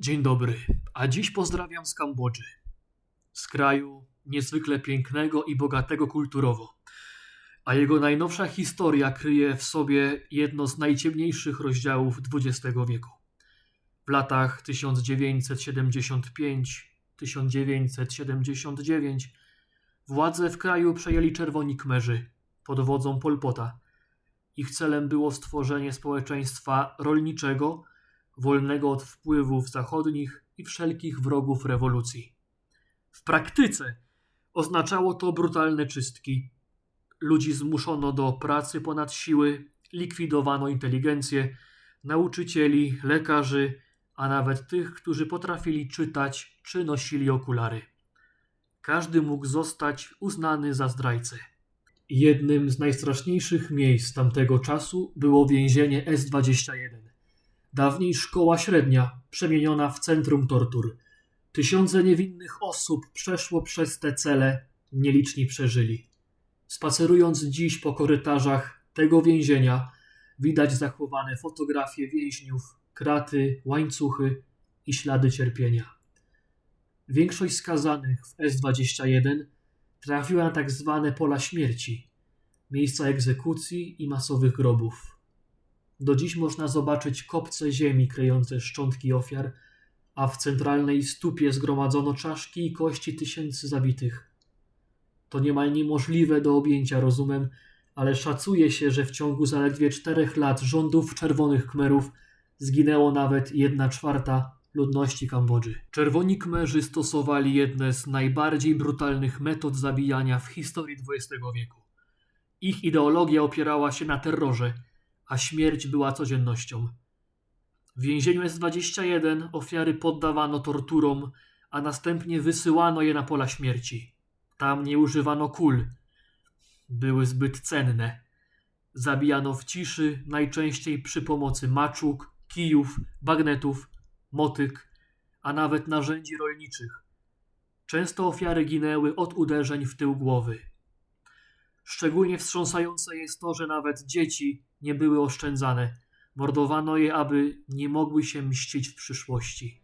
Dzień dobry, a dziś pozdrawiam z Kambodży. Z kraju niezwykle pięknego i bogatego kulturowo. A jego najnowsza historia kryje w sobie jedno z najciemniejszych rozdziałów XX wieku. W latach 1975-1979 władzę w kraju przejęli Czerwoni Kmerzy pod wodzą Pol Pota. Ich celem było stworzenie społeczeństwa rolniczego, wolnego od wpływów zachodnich i wszelkich wrogów rewolucji. W praktyce oznaczało to brutalne czystki. Ludzi zmuszono do pracy ponad siły, likwidowano inteligencję, nauczycieli, lekarzy, a nawet tych, którzy potrafili czytać czy nosili okulary. Każdy mógł zostać uznany za zdrajcę. Jednym z najstraszniejszych miejsc tamtego czasu było więzienie S-21 dawniej szkoła średnia, przemieniona w centrum tortur. Tysiące niewinnych osób przeszło przez te cele, nieliczni przeżyli. Spacerując dziś po korytarzach tego więzienia, widać zachowane fotografie więźniów, kraty, łańcuchy i ślady cierpienia. Większość skazanych w S-21 trafiła na tak zwane pola śmierci, miejsca egzekucji i masowych grobów. Do dziś można zobaczyć kopce ziemi kryjące szczątki ofiar, a w centralnej stupie zgromadzono czaszki i kości tysięcy zabitych. To niemal niemożliwe do objęcia rozumem, ale szacuje się, że w ciągu zaledwie czterech lat rządów czerwonych Kmerów zginęło nawet jedna czwarta ludności Kambodży. Czerwoni Kmerzy stosowali jedne z najbardziej brutalnych metod zabijania w historii XX wieku. Ich ideologia opierała się na terrorze – a śmierć była codziennością. W więzieniu S21 ofiary poddawano torturom, a następnie wysyłano je na pola śmierci. Tam nie używano kul. Były zbyt cenne. Zabijano w ciszy, najczęściej przy pomocy maczug, kijów, bagnetów, motyk, a nawet narzędzi rolniczych. Często ofiary ginęły od uderzeń w tył głowy. Szczególnie wstrząsające jest to, że nawet dzieci nie były oszczędzane. Mordowano je, aby nie mogły się mścić w przyszłości.